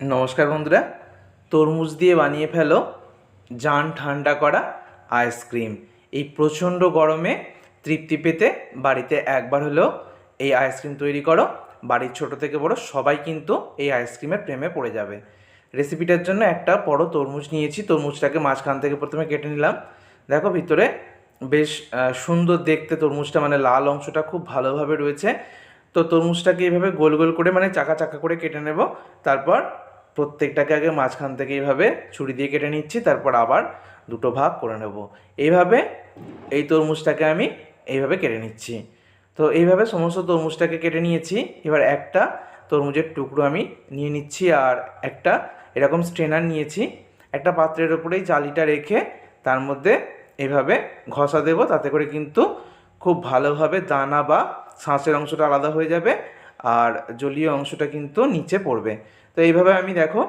নমস্কার বন্ধুরা, তরমুজ দিয়ে বানিয়ে ফেলো, জান ঠান্ডা করা আইসক্রিম এই প্রচণ্ড গরমে তৃপ্তি পেতে বাড়িতে একবার হলেও এই আইসক্রিম তৈরি করো। বাড়ির ছোট থেকে বড় সবাই কিন্তু এই আইসক্রিমের প্রেমে পড়ে যাবে। রেসিপিটার জন্য একটা বড় তরমুজ নিয়েছি। তরমুজটাকে মাঝখান থেকে প্রথমে কেটে নিলাম। দেখো ভিতরে বেশ সুন্দর দেখতে তরমুজটা মানে লাল অংশটা খুব ভালোভাবে রয়েছে। তো তরমুজটাকে এইভাবে গোল গোল করে মানে চাকা চাকা করে কেটে নেব। তারপর প্রত্যেকটাকে আগে মাঝখান থেকে এইভাবে ছুরি দিয়ে কেটে নিচ্ছি, তারপর আবার দুটো ভাগ করে নেব। এইভাবে এই তরমুজটাকে আমি এইভাবে কেটে নিচ্ছি। তো এইভাবে সমস্ত তরমুজটাকে কেটে নিয়েছি। এবার একটা তরমুজের টুকরো আমি নিয়ে নিচ্ছি আর একটা এরকম স্ট্রেনার নিয়েছি। একটা পাত্রের ওপরেই জালিটা রেখে তার মধ্যে এইভাবে ঘষা দেব, তাতে করে কিন্তু খুব ভালোভাবে দানা বা শাঁসের অংশটা আলাদা হয়ে যাবে আর জলীয় অংশটা কিন্তু নিচে পড়বে। তো এইভাবে আমি দেখো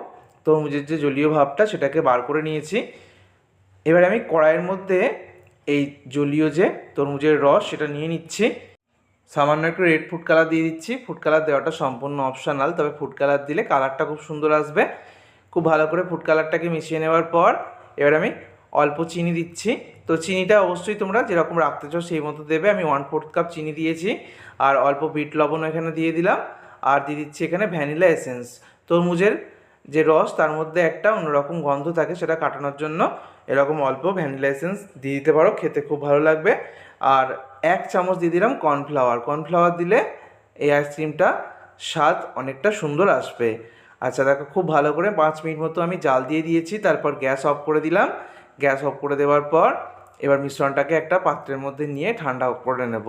তরমুজের যে জলীয় ভাবটা সেটাকে বার করে নিয়েছি। এবার আমি কড়াইয়ের মধ্যে এই জলীয় যে তরমুজের রস সেটা নিয়ে নিচ্ছি। সামান্য একটু রেড ফুড কালার দিয়ে দিচ্ছি। ফুড কালার দেওয়াটা সম্পূর্ণ অপশনাল তবে ফুড কালার দিলে কালারটা খুব সুন্দর আসবে। খুব ভালো করে ফুড কালারটাকে মিশিয়ে নেওয়ার পর এবার আমি অল্প চিনি দিচ্ছি। তো চিনিটা অবশ্যই তোমরা যেরকম রাখতে চাও সেই মতো দেবে। আমি ওয়ান ফোর্থ কাপ চিনি দিয়েছি। আর অল্প বিট লবণ এখানে দিয়ে দিলাম। আর দিয়ে দিচ্ছি এখানে ভ্যানিলা এসেন্স। তরমুজের যে রস, তার মধ্যে একটা অন্যরকম গন্ধ থাকে, সেটা কাটানোর জন্য এরকম অল্প ভ্যানিলা এসেন্স দিয়ে দিতে পারো, খেতে খুব ভালো লাগবে। আর এক চামচ দিয়ে দিলাম কর্নফ্লাওয়ার। কর্নফ্লাওয়ার দিলে এই আইসক্রিমটা স্বাদ অনেকটা সুন্দর আসবে। আচ্ছা দেখো, খুব ভালো করে পাঁচ মিনিট মতো আমি জাল দিয়ে দিয়েছি, তারপর গ্যাস অফ করে দিলাম। গ্যাস অফ করে দেওয়ার পর এবার মিশ্রণটাকে একটা পাত্রের মধ্যে নিয়ে ঠান্ডা করে নেব।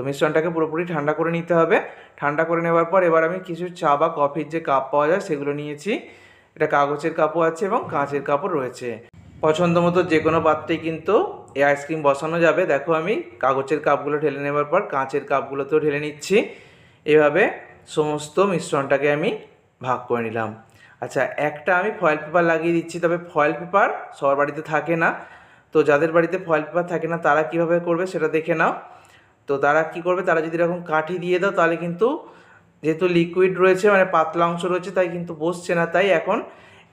তো মিশ্রণটাকে পুরোপুরি ঠান্ডা করে নিতে হবে। ঠান্ডা করে নেওয়ার পর এবার আমি কিছু চা বা কফির যে কাপ পাওয়া যায় সেগুলো নিয়েছি। এটা কাগজের কাপও আছে এবং কাঁচের কাপও রয়েছে। পছন্দ মতো যে কোনো পাত্রেই কিন্তু এই আইসক্রিম বসানো যাবে। দেখো আমি কাগজের কাপগুলো ঢেলে নেওয়ার পর কাঁচের কাপগুলোতেও ঢেলে নিচ্ছি। এভাবে সমস্ত মিশ্রণটাকে আমি ভাগ করে নিলাম। আচ্ছা একটা আমি ফয়েল পেপার লাগিয়ে দিচ্ছি, তবে ফয়েল পেপার সবার বাড়িতে থাকে না। তো যাদের বাড়িতে ফয়েল পেপার থাকে না, তারা কীভাবে করবে সেটা দেখে নাও। তো তারা কি করবে? তারা যদি এরকম কাঠি দিয়ে দাও, তাহলে কিন্তু যেহেতু লিকুইড রয়েছে মানে পাতলা অংশ রয়েছে, তাই কিন্তু বসছে না। তাই এখন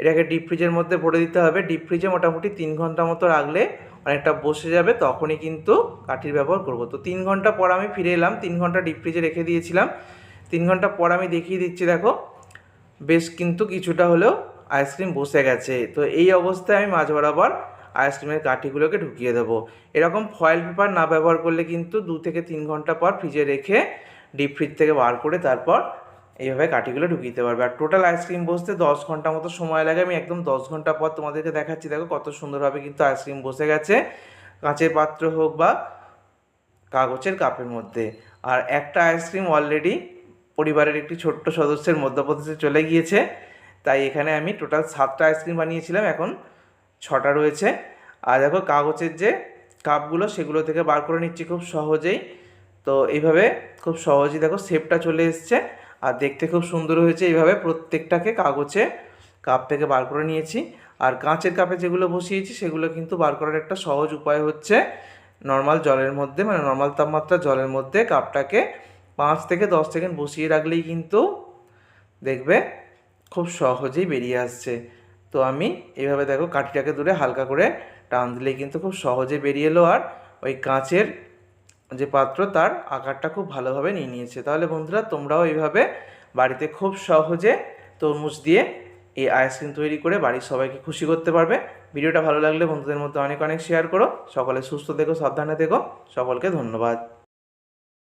এটাকে ডিপ ফ্রিজের মধ্যে ভরে দিতে হবে। ডিপ ফ্রিজে মোটামুটি তিন ঘণ্টা মতো রাখলে অনেকটা বসে যাবে, তখনই কিন্তু কাঠির ব্যবহার করব। তো তিন ঘণ্টা পর আমি ফিরে এলাম, তিন ঘণ্টা ডিপ ফ্রিজে রেখে দিয়েছিলাম। তিন ঘণ্টা পর আমি দেখিয়ে দিচ্ছি, দেখো, বেশ কিন্তু কিছুটা হলেও আইসক্রিম বসে গেছে। তো এই অবস্থায় আমি মাঝ বরাবর আইসক্রিমের কাঠিগুলোকে ঢুকিয়ে দেবো। এরকম ফয়েল পেপার না ব্যবহার করলে কিন্তু দু থেকে তিন ঘণ্টা পর ফ্রিজে রেখে ডিপ ফ্রিজ থেকে বার করে তারপর এইভাবে কাঠিগুলো ঢুকিয়ে দিতে পারবে। আর টোটাল আইসক্রিম বসতে দশ ঘণ্টা মতো সময় লাগে। আমি একদম দশ ঘণ্টা পর তোমাদেরকে দেখাচ্ছি, দেখো কত সুন্দরভাবে কিন্তু আইসক্রিম বসে গেছে। কাঁচের পাত্র হোক বা কাগজের কাপের মধ্যে। আর একটা আইসক্রিম অলরেডি পরিবারের একটি ছোট্ট সদস্যের মধ্যপ্রদেশে চলে গিয়েছে। তাই এখানে আমি টোটাল সাতটা আইসক্রিম বানিয়েছিলাম। এখন ছটা রয়েছে। আর দেখো কাগজের যে কাপগুলো, সেগুলো থেকে বার করে নিচ্ছি খুব সহজেই। তো এইভাবে খুব সহজেই দেখো শেপটা চলে এসছে। আর দেখতে খুব সুন্দর হয়েছে এইভাবে প্রত্যেকটাকে কাগজে কাপ থেকে বার করে নিয়েছি। আর কাঁচের কাপে যেগুলো বসিয়েছি, সেগুলো কিন্তু বার করার একটা সহজ উপায় হচ্ছে নর্মাল জলের মধ্যে মানে নর্মাল তাপমাত্রা জলের মধ্যে কাপটাকে পাঁচ থেকে দশ সেকেন্ড বসিয়ে রাখলেই কিন্তু দেখবে খুব সহজেই বেরিয়ে আসছে। তো আমি এইভাবে দেখো কাঠিটাকে দূরে হালকা করে টান দিলেই কিন্তু খুব সহজে বেরিয়ে এলো আর ওই কাঁচের যে পাত্র তার আকারটা খুব ভালোভাবে নিয়ে নিয়েছে। তাহলে বন্ধুরা, তোমরাও এইভাবে বাড়িতে খুব সহজে তরমুজ দিয়ে এই আইসক্রিম তৈরি করে বাড়ির সবাইকে খুশি করতে পারবে। ভিডিওটা ভালো লাগলে বন্ধুদের মধ্যে অনেক অনেক শেয়ার করো। সকলে সুস্থ থেকো, সাবধানে থেকো। সকলকে ধন্যবাদ।